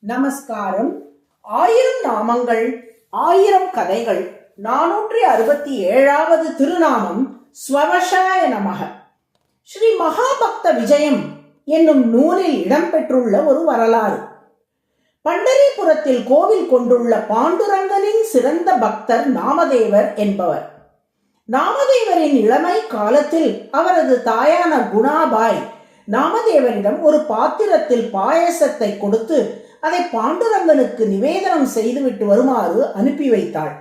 நமஸ்காரம். ஆயிரம் நாமங்கள் ஆயிரம் கதைகள் நானூற்றி அறுபத்தி ஏழாவது திருநாமம் ஸ்வவசாய நமக. ஸ்ரீ மகாபக்த விஜயம் என்னும் நூலில் இடம்பெற்றுள்ள ஒரு வரலாறு. பண்டரிபுரத்தில் கோவில் கொண்டுள்ள பாண்டுரங்கனின் சிறந்த பக்தர் நாமதேவர் என்பவர். நாமதேவரின் இளமை காலத்தில் அவரது தாயான குணாபாய் நாமதேவரிடம் ஒரு பாத்திரத்தில் பாயசத்தை கொடுத்து அதை பாண்டுரங்கனுக்கு நிவேதனம் செய்துவிட்டு வருமாறு அனுப்பி வைத்தாள்.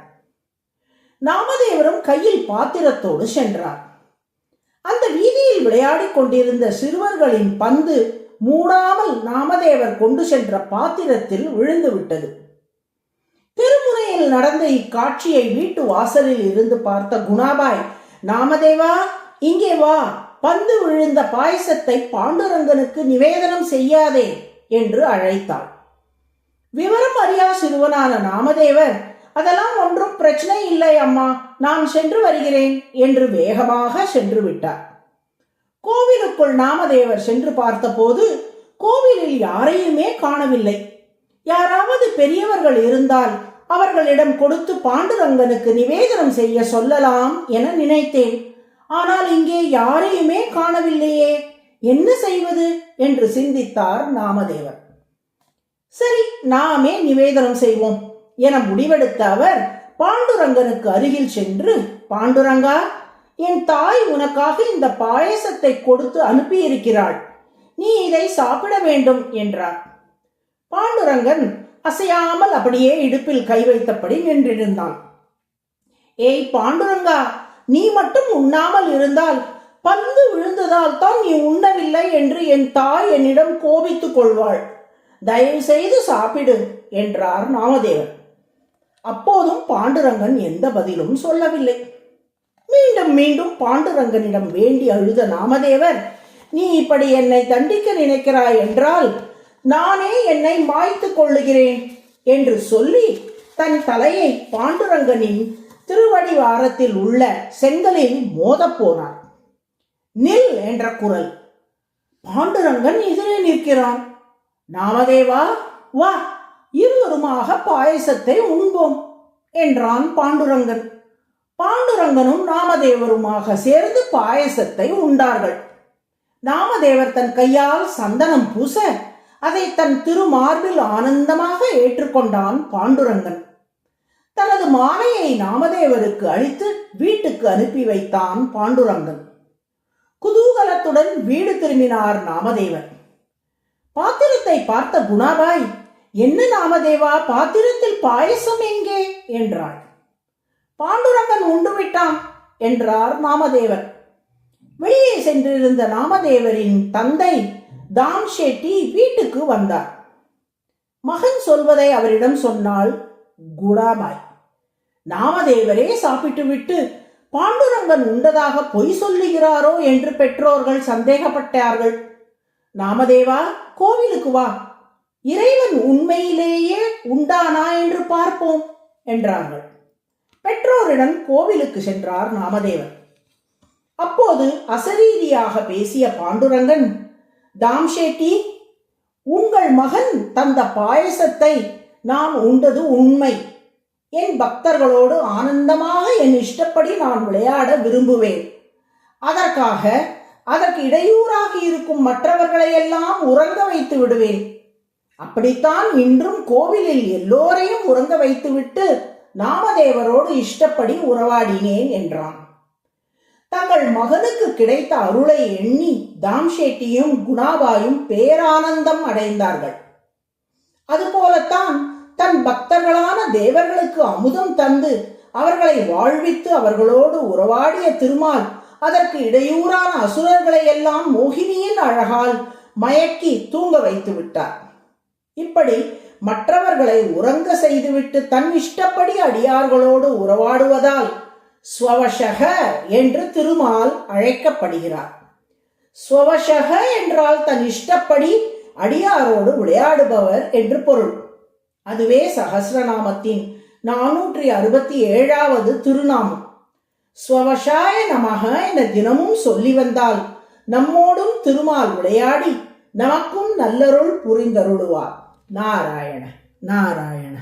நாமதேவரும் கையில் பாத்திரத்தோடு சென்றார். அந்த வீதியில் விளையாடிக் கொண்டிருந்த சிறுவர்களின் பந்து மூடாமல் நாமதேவர் கொண்டு சென்ற பாத்திரத்தில் விழுந்துவிட்டது. திருமுறையில் நடந்த இக்காட்சியை வீட்டு வாசலில் இருந்து பார்த்த குணாபாய் நாமதேவா இங்கே வா பந்து விழுந்த பாயசத்தை பாண்டுரங்கனுக்கு நிவேதனம் செய்யாதே என்று அழைத்தாள். விவரம் அறியா சிறுவனான நாமதேவர் அதெல்லாம் ஒன்றும் பிரச்சனை இல்லை அம்மா நான் சென்று வருகிறேன் என்று வேகமாக சென்று விட்டார். கோவிலுக்குள் நாமதேவர் சென்று பார்த்தபோது கோவிலில் யாரையுமே காணவில்லை. யாராவது பெரியவர்கள் இருந்தால் அவர்களிடம் கொடுத்து பாண்டுரங்கனுக்கு நிவேதனம் செய்ய சொல்லலாம் என நினைத்தேன். ஆனால் இங்கே யாரையுமே காணவில்லையே என்ன செய்வது? என்று சிந்தித்தார் நாமதேவர். சரி நாமே நிவேதனம் செய்வோம் என முடிவெடுத்த அவர் பாண்டுரங்கனுக்கு அருகில் சென்று பாண்டுரங்கா என் தாய் உனக்காக இந்த பாயசத்தை கொடுத்து அனுப்பியிருக்கிறாள். நீ இதை சாப்பிட வேண்டும் என்றார். பாண்டுரங்கன் அசையாமல் அப்படியே இடுப்பில் கை வைத்தபடி நின்றிருந்தான். ஏய் பாண்டுரங்கா நீ மட்டும் உண்ணாமல் இருந்தால் பந்து விழுந்ததால் தான் நீ உண்ணவில்லை என்று என் தாய் என்னிடம் கோபித்துக் கொள்வாள். தயவு செய்து சாப்பிடு என்றார் நாமதேவர் அப்போதும் பாண்டுரங்கன் எந்த பதிலும் சொல்லவில்லை. மீண்டும் மீண்டும் பாண்டுரங்கனிடம் வேண்டி அழுத நாமதேவர் நீ இப்படி என்னை தண்டிக்க நினைக்கிறாய் என்றால் நானே என்னை மாய்த்து கொள்ளுகிறேன் என்று சொல்லி தன் தலையை பாண்டுரங்கனின் திருவடிவாரத்தில் உள்ள செங்கலில் மோதப்போனார் நில் என்ற குரல். பாண்டுரங்கன் எதிரே நிற்கிறான். நாமதேவா வா இருவருமாக பாயசத்தை உண்போம் என்றான் பாண்டுரங்கன். பாண்டுரங்கனும் நாமதேவருமாக சேர்ந்து பாயசத்தை உண்டார்கள். நாமதேவர் தன் கையால் சந்தனம் பூச அதை தன் திருமார்பில் ஆனந்தமாக ஏற்றுக்கொண்டான் பாண்டுரங்கன். தனது மாலையை நாமதேவருக்கு அழித்து வீட்டுக்கு அனுப்பி வைத்தான் பாண்டுரங்கன். குதூகலத்துடன் வீடு திரும்பினார் நாமதேவர் பாத்திரத்தை பார்த்த குணாபாய் என்ன நாமதேவா பாத்திரத்தில் பாயசம் எங்கே? என்றாள். பாண்டுரங்கன் உண்டு விட்டான் என்றார் நாமதேவர். வெளியே சென்றிருந்த நாமதேவரின் தந்தை தாம் ஷெட்டி வீட்டுக்கு வந்தார். மகன் சொல்வதை அவரிடம் சொன்னாள் குணாபாய். நாமதேவரே சாப்பிட்டுவிட்டு பாண்டுரங்கன் உண்டதாக பொய் சொல்லுகிறாரோ என்று பெற்றோர்கள் சந்தேகப்பட்டார்கள். நாமதேவா கோவிலுக்கு வா. இறைவன் உண்மையிலேயே உண்டானா என்று பார்ப்போம் என்றார்கள். பெற்றோரிடம் கோவிலுக்கு சென்றார் நாமதேவன். அப்போது அசரீதியாக பேசிய பாண்டுரங்கன் தாம்ஷேட்டி உங்கள் மகன் தந்த பாயசத்தை நான் உண்டது உண்மை. என் பக்தர்களோடு ஆனந்தமாக என் இஷ்டப்படி நான் விளையாட விரும்புவேன். அதற்காக அதற்கு இடையூறாக இருக்கும் மற்றவர்களை எல்லாம் உறங்க வைத்து விடுவேன். அப்படித்தான் இன்றும் கோவிலில் எல்லோரையும் உறங்க வைத்துவிட்டு நாமதேவரோடு இஷ்டப்படி உறவாடினேன் என்றான். தங்கள் மகனுக்கு கிடைத்த அருளை எண்ணி தாம்ஷெட்டியும் குணாபாயும் பேரானந்தம் அடைந்தார்கள். அதுபோலத்தான் தன் பக்தர்களான தேவர்களுக்கு அமுதம் தந்து அவர்களை வாழ்வித்து அவர்களோடு உறவாடிய திருமால் அதற்கு இடையூறான அசுரர்களை எல்லாம் மோகினியின் அழகால் மயக்கி தூங்க வைத்து விட்டார். இப்படி மற்றவர்களை உறங்க செய்துவிட்டு தன் இஷ்டப்படி அடியார்களோடு உறவாடுவதால் ஸ்வவசக என்று திருமால் அழைக்கப்படுகிறார். ஸ்வவசக என்றால் தன் இஷ்டப்படி அடியாரோடு விளையாடுபவர் என்று பொருள். அதுவே சகசிரநாமத்தின் நானூற்றி அறுபத்தி ஏழாவது திருநாமம். ஸ்வவசாய நமக என தினமும் சொல்லி வந்தால் நம்மோடும் திருமால் விளையாடி நமக்கும் நல்லருள் புரிந்தருளுவார். நாராயண நாராயண.